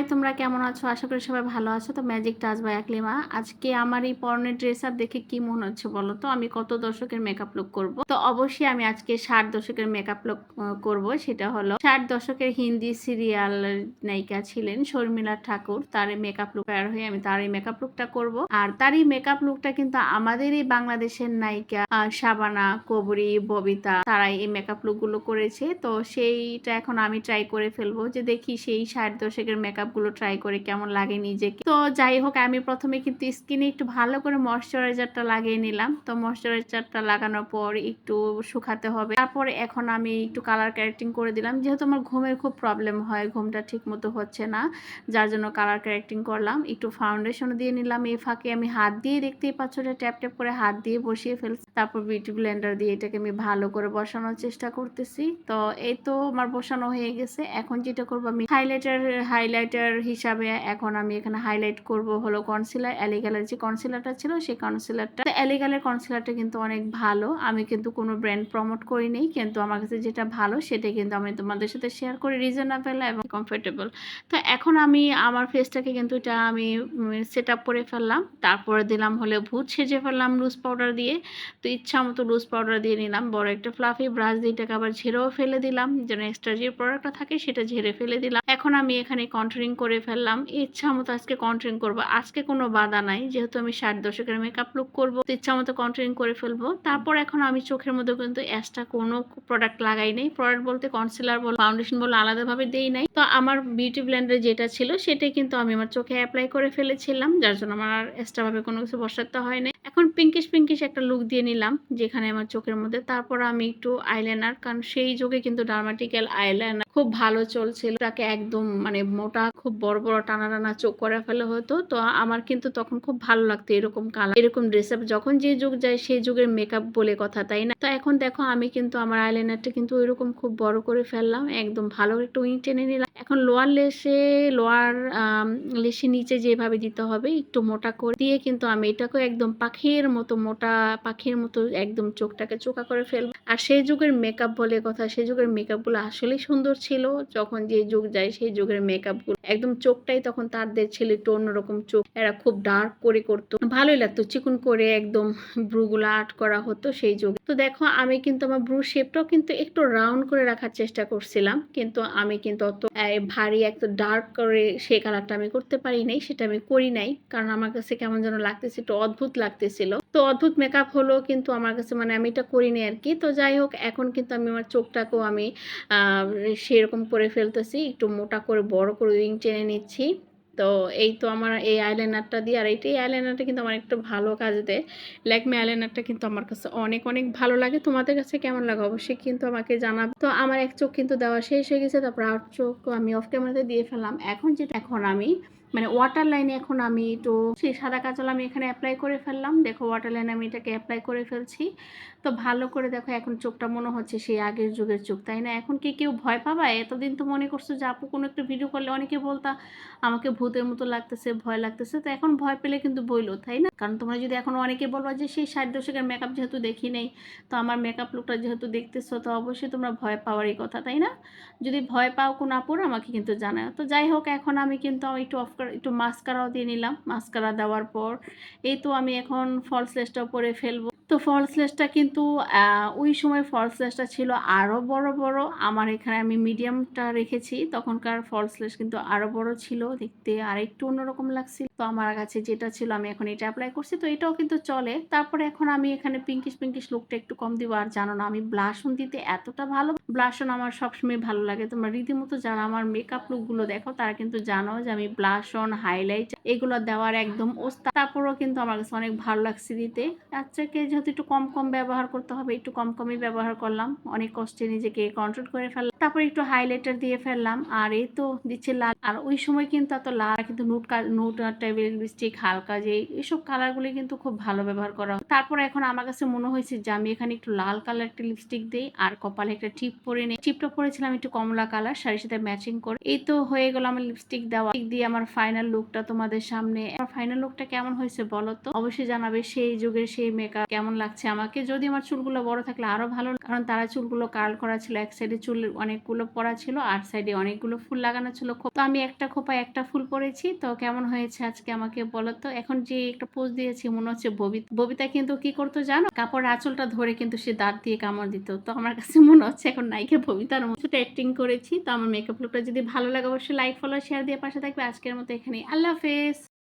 High, তোমরা কেমন আছো? আশা করি সবাই ভালো আছো। তো ম্যাজিক টাচ বাই আকলিমা আজকে আমার এই পরনের ড্রেস আপ দেখে কি মনে হচ্ছে বলো তো? আমি কত দশকের মেকআপ লুক করব? তো অবশ্যই আমি আজকে ষাট দশকের মেকআপ লুক করব। সেটা হলো ষাট দশকের হিন্দি সিরিয়াল নায়িকা ছিলেন শর্মিলা ঠাকুর। তার মেকআপ লুক তৈরি হয়ে আমি তার এই মেকআপ লুকটা করব। আর তার এই মেকআপ লুকটা কিন্তু আমাদের এই বাংলাদেশের নায়িকা শাবানা, কবরী, ববিতা, তারাই এই মেকআপ লুকগুলো করেছে। তো সেইটা এখন আমি ট্রাই করে ফেলব। যে দেখি সেই ষাট দশকের মেকআপ গুলো ট্রাই করে কেমন লাগে নিজেকে। তো যাই হোক, আমি প্রথমে কিন্তু স্কিনে একটু ভালো করে ময়শ্চারাইজারটা লাগিয়ে নিলাম। তো ময়শ্চারাইজারটা লাগানোর পর একটু শুকাতে হবে। তারপরে এখন আমি একটু কালার ক্যারেক্টিং করে দিলাম। যেহেতু আমার ঘুমের খুব প্রবলেম হয়, ঘুমটা ঠিক মতো হচ্ছে না, যার জন্য কালার ক্যারেক্টিং করলাম। একটু ফাউন্ডেশন দিয়ে নিলাম। এই ফাঁকে আমি হাত দিয়ে দেখতেই পাচ্ছ এটা ট্যাপ ট্যাপ করে হাত দিয়ে বসিয়ে ফেলছি। তারপর বিউটি ব্লেন্ডার দিয়ে এটাকে আমি ভালো করে বসানোর চেষ্টা করতেছি। তো এই তো আমার বসানো হয়ে গেছে। এখন যেটা করব আমি হাইলাইটার হাইলাইটার হিসাবে এখন আমি এখানে হাইলাইট করব হলো কনসিলার অ্যালিগালের যে কনসিলারটা ছিল সেই কনসিলারটা অ্যালিগালের কনসিলারটা কিন্তু অনেক ভালো। আমি কিন্তু কোনো ব্র্যান্ড প্রমোট করি নেই, কিন্তু আমার কাছে যেটা ভালো সেটা কিন্তু আমি তোমাদের সাথে শেয়ার করি রিজনেবল এবং কমফোর্টেবল তো এখন আমি আমার ফেসটাকে কিন্তু এটা আমি সেট আপ করে ফেললাম। তারপরে দিলাম হলে ভূত সেজে ফেললাম লুজ পাউডার দিয়ে। তো ইচ্ছা মতো লুজ পাউডার দিয়ে নিলাম। বড় একটা ফ্লাফি ব্রাশ দিয়ে এটাকে আবার ঝেড়েও ফেলে দিলাম। যেন এক্সট্রা যে প্রোডাক্টটা থাকে সেটা ঝেড়ে ফেলে দিলাম। এখন আমি এখানে কন্ট্রোলিং করে ফেললাম। ইচ্ছা মতো আজকে কন্ট্রিং করব। আজকে কোনো বাধা নাই। যেহেতু আমি ষাট দশকের মেকআপ লুক করব ইচ্ছা মতো কন্ট্রিং করে ফেলব। তারপর এখন আমি চোখের মধ্যে কিন্তু এক্সট্রা কোনো প্রোডাক্ট লাগাই নেই। প্রোডাক্ট বলতে কনসিলার বল ফাউন্ডেশন বলে, আলাদাভাবে দেই নাই। তো আমার বিউটি ব্লেন্ডার যেটা ছিল, সেটাই কিন্তু আমি আমার চোখে অ্যাপ্লাই করে ফেলেছিলাম, যার জন্য আমার আর এক্সট্রা ভাবে কোনো কিছু বসাতে হয় না এখন পিঙ্কিশ পিঙ্কিশ একটা লুক দিয়ে নিলাম, যেখানে আমার চোখের মধ্যে। তারপর আমি একটু আইলাইনার কারণ সেই যুগে কিন্তু ডার্মাটিক্যাল আইলাইনার খুব ভালো চলছিল। তাকে একদম মানে মোটা, খুব বড় বড় টানা টানা চোখ করে ফেলে হতো। তো আমার কিন্তু তখন খুব ভালো লাগতো এরকম কালার এরকম ড্রেস আপ যখন যে যুগ যায়, সেই যুগের মেকআপ বলে কথা, তাই না? তো এখন দেখো, আমি কিন্তু আমার আইলাইনারটা কিন্তু ওইরকম খুব বড় করে ফেললাম, একদম ভালো একটু উইং টেনে নিলাম। এখন লোয়ার লেসে লোয়ার লেসে নিচে যেভাবে দিতে হবে, একটু মোটা করে দিয়ে কিন্তু আমি এটাকে একদম পাখির মতো, মোটা পাখির মতো একদম চোখটাকে চোখা করে ফেলব আর সেই যুগের মেকআপ বলে কথা, সেই যুগের মেকআপগুলো আসলেই সুন্দর ছিল। যখন যে যুগ যায়, সেই যুগের মেকআপগুলো একদম চোখটাই তখন তাদের ছিল, একটু অন্যরকম চোখ। এরা খুব ডার্ক করে করতো। ভালোই লাগতো, চিকুন করে একদম ব্রুগুলো আর্ট করা হতো সেই যুগে। তো দেখো, আমি কিন্তু আমার ব্রু শেপটাও কিন্তু একটু রাউন্ড করে রাখার চেষ্টা করছিলাম। কিন্তু আমি কিন্তু অত ভারী একটু ডার্ক করে সেই কালারটা আমি করতে পারি নাই, সেটা আমি করি নাই। কারণ আমার কাছে কেমন যেন লাগতেছে, একটু অদ্ভুত লাগতেছিল তো অদ্ভুত মেকআপ হলো কিন্তু আমার কাছে মানে আমি এটা করিনি আর কি তো যাই হোক, এখন কিন্তু আমি আমার চোখটাকেও আমি সেরকম করে ফেলতেছি, একটু মোটা করে বড় করে উইং টেনে নিচ্ছি। তো এই তো আমার এই আইলাইনারটা দিয়ে, আর এইটাই আইলাইনারটা কিন্তু আমার একটু ভালো কাজ দেয়। ল্যাকমে আইলাইনারটা কিন্তু আমার কাছে অনেক অনেক ভালো লাগে। তোমাদের কাছে কেমন লাগে অবশ্যই কিন্তু আমাকে জানাবে। তো আমার এক চোখ কিন্তু দেওয়া শেষ হয়ে গেছে, তারপর আর চোখ আমি অফ ক্যামেরাতে দিয়ে ফেললাম। এখন যেটা, এখন আমি মানে ওয়াটার লাইনে এখন আমি একটু সেই সাদা কাজল আমি এখানে অ্যাপ্লাই করে ফেললাম। দেখো ওয়াটার লাইনে আমি এটাকে অ্যাপ্লাই করে ফেলছি। তো ভালো করে দেখো এখন চোখটা মনে হচ্ছে সেই আগের যুগের চোখ, তাই না? এখন কি কেউ ভয় পাবা এতদিন তো মনে করছ যে, আপু, কোনো একটা ভিডিও করলে অনেকে বলতা, আমাকে ভূতের মতো লাগতেছে, ভয় লাগতেছে। তো এখন ভয় পেলে কিন্তু বইলো, তাই না? কারণ তোমরা যদি এখন অনেকে বলবা যে, সেই ষাট দশকের মেকআপ যেহেতু দেখি নেই, তো আমার মেকআপ লুকটা যেহেতু দেখতেছো, তো অবশ্যই তোমরা ভয় পাওয়ারই কথা, তাই না? যদি ভয় পাও কোন আপুর, আমাকে কিন্তু জানাও। তো যাই হোক, এখন আমি কিন্তু একটু অফ একটু মাস্কারাও দিয়ে নিলাম। মাস্কারা দেওয়ার পর, এই তো আমি এখন ফলস লেসটাও পরে ফেলব। তো ফলস লেসটা কিন্তু ওই সময় ফলস লেসটা ছিল আরও বড় বড়। আমার এখানে আমি মিডিয়ামটা রেখেছি। তখনকার ফলস লেস কিন্তু আরও বড় ছিল। দেখতে আর একটু অন্যরকম লাগছিল। তো আমার কাছে যেটা ছিল, আমি এখন এটা অ্যাপ্লাই করছি। তো এটাও কিন্তু চলে। তারপরে এখন আমি এখানে পিঙ্কিশ পিঙ্কিশ লুকটা একটু কম দিব। আর জানো না, আমি ব্লাশন দিতে এতটা ভালো। ব্লাশন আমার সবসময় ভালো লাগে। তোমরা রীতিমতো যারা আমার মেকআপ লুকগুলো দেখো, তারা কিন্তু জানো যে আমি ব্লাশন হাইলাইট এগুলো দেওয়ার একদম ওস্তা তারপরেও কিন্তু আমার কাছে অনেক ভালো লাগছে দিতে। বাচ্চাকে যেহেতু একটু কম কম ব্যবহার করতে হবে, একটু কম কমই ব্যবহার করলাম। অনেক কষ্টে নিজেকে কন্ট্রোল করে ফেললাম। তারপর একটু হাইলাইটার দিয়ে ফেললাম। আর এই তো দিচ্ছে লাল। আর ওই সময় কিন্তু এত লাল কিন্তু নুট নুট টাইপের লিপস্টিক হালকা যে এইসব কালারগুলি কিন্তু খুব ভালো ব্যবহার করা হয়। তারপর এখন আমার কাছে মনে হয়েছে যে আমি এখানে একটু লাল কালার একটা লিপস্টিক দিই, আর কপালে একটা টিপ পরে নিই। টিপটা পরেছিলাম একটু কমলা কালার শাড়ির সাথে ম্যাচিং করে। এই তো হয়ে গেল আমার লিপস্টিক দেওয়া। দিয়ে আমার ফাইনাল লুকটা তোমাদের সামনে। আমার ফাইনাল লুকটা কেমন হয়েছে বলো তো? অবশ্যই জানাবে সেই যুগের সেই মেকআপ কেমন লাগছে আমাকে। যদি আমার চুলগুলো বড় থাকলে আরও ভালো কারণ তারা চুলগুলো কার্ল করা ছিল এক সাইডে চুল অনেক অনেকগুলো পরা ছিল, আর সাইডে অনেকগুলো ফুল লাগানো ছিল খোপ- তো আমি একটা খোপায় একটা ফুল পরেছি তো কেমন হয়েছে আজকে আমাকে বলো তো? এখন যে একটা পোজ দিয়েছি, মনে হচ্ছে ববিতা ববিতা কিন্তু কি করতো জানো? কাপড় আঁচলটা ধরে কিন্তু সে দাঁত দিয়ে কামড় দিত। তো আমার কাছে মনে হচ্ছে এখন নাইকে ববিতার মতো অ্যাক্টিং করেছি। তো আমার মেকআপ লুকটা যদি ভালো লাগে, অবশ্যই লাইক ফলো শেয়ার দিয়ে পাশে থাকবে। আজকের মতো এখানে আল্লাহ হাফেজ!